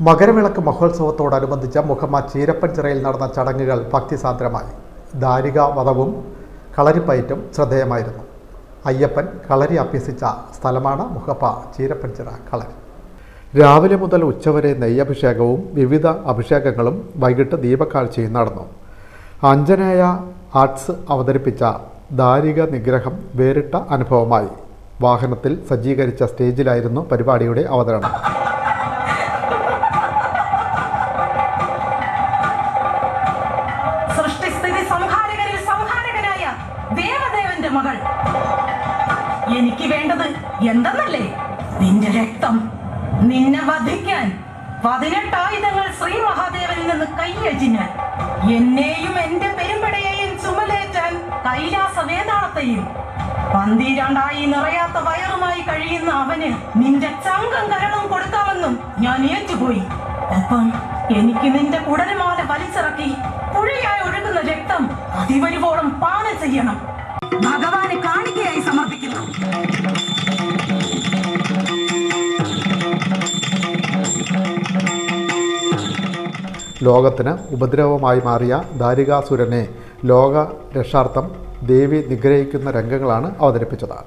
മകരവിളക്ക് മഹോത്സവത്തോടനുബന്ധിച്ച് മുഹമ്മ ചീരപ്പൻചിറയിൽ നടന്ന ചടങ്ങുകൾ ഭക്തിസാന്ദ്രമായി. ദാരിക വധവും കളരിപ്പയറ്റും ശ്രദ്ധേയമായിരുന്നു. അയ്യപ്പൻ കളരി അഭ്യസിച്ച സ്ഥലമാണ് മുഖപ്പ ചീരപ്പൻചിറ കളരി. രാവിലെ മുതൽ ഉച്ചവരെ നെയ്യഭിഷേകവും വിവിധ അഭിഷേകങ്ങളും വൈകിട്ട് ദീപക്കാഴ്ചയും നടന്നു. അഞ്ജനേയ ആർട്സ് അവതരിപ്പിച്ച ദാരിക നിഗ്രഹം വേറിട്ട അനുഭവമായി. വാഹനത്തിൽ സജ്ജീകരിച്ച സ്റ്റേജിലായിരുന്നു പരിപാടിയുടെ അവതരണം. മകൾ. എനിക്ക് വേണ്ടത് എന്തെന്നല്ലേ? നിന്റെ രക്തം നിന്നെ വധിക്കാൻ പതിനെട്ടായുധങ്ങൾ ശ്രീ മഹാദേവനിൽ നിന്ന് കൈയജിന് എന്നെയും എന്റെ പെരുമ്പടയെയും ചുമലേറ്റാൻ കൈലാസ വേദാളത്തെയും പന്തിരണ്ടായി നിറയാത്ത വയറുമായി കഴിയുന്ന അവന് നിന്റെ ചങ്കം കരണം കൊടുക്കാമെന്നും ഞാൻ ഏറ്റുപോയി. ഒപ്പം എനിക്ക് നിന്റെ കുടലുമാല വലിച്ചിറക്കി പുഴയായി ഒഴുകുന്ന രക്തം അതിവരുവോളം പാനം ചെയ്യണം. ഭഗവാന് കാണിക്കയായി സമർപ്പിക്കുന്നു. ലോകത്തിന് ഉപദ്രവമായി മാറിയ ദാരികാസുരനെ ലോക രക്ഷാർത്ഥം ദേവി നിഗ്രഹിക്കുന്ന രംഗങ്ങളാണ് അവതരിപ്പിച്ചത്.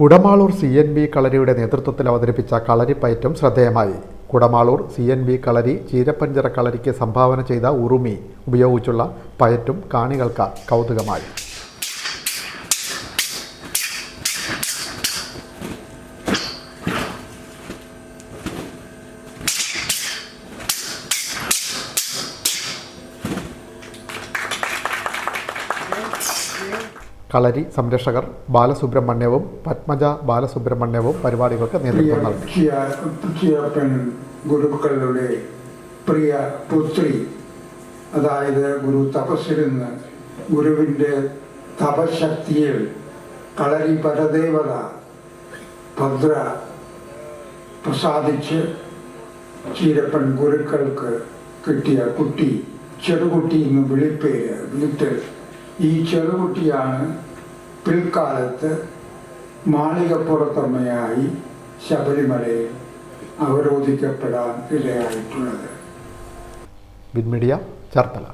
കുടമാളൂർ സി എൻ ബി കളരിയുടെ നേതൃത്വത്തിൽ അവതരിപ്പിച്ച കളരിപ്പയറ്റും ശ്രദ്ധേയമായി. Kudamalloor C N B Kalari Cheerappanchira കളരിക്ക് സംഭാവന ചെയ്ത ഉറുമി ഉപയോഗിച്ചുള്ള പയറ്റും കാണികൾക്ക് കൗതുകമായി. കളരി സംരക്ഷകർ ബാലസുബ്രഹ്മണ്യവും പത്മജ ബാലസുബ്രഹ്മണ്യവും പരിപാടികൾക്ക് നേതൃത്വം നൽകി. ഗുരുക്കളുടെ പ്രിയ പുത്രി അതായത് ഗുരു തപസ്സിരുന്ന് ഗുരുവിന്റെ തപശക്തിയിൽ കളരി പരദേവത ഭദ്ര പ്രസാദിച്ച് ചീരപ്പൻ ഗുരുക്കൾക്ക് കിട്ടിയ കുട്ടി ചെറുകുട്ടി എന്ന് വിളിപ്പേര് വിളിട്ട് ഈ ചെറുകുട്ടിയാണ് പിൽക്കാലത്ത് മാളികപ്പുറത്തമ്മയായി ശബരിമലയിൽ അവരോധിക്കപ്പെടാൻ ഇടയായിട്ടുള്ളത് വിൻമീഡിയ ചേർത്തല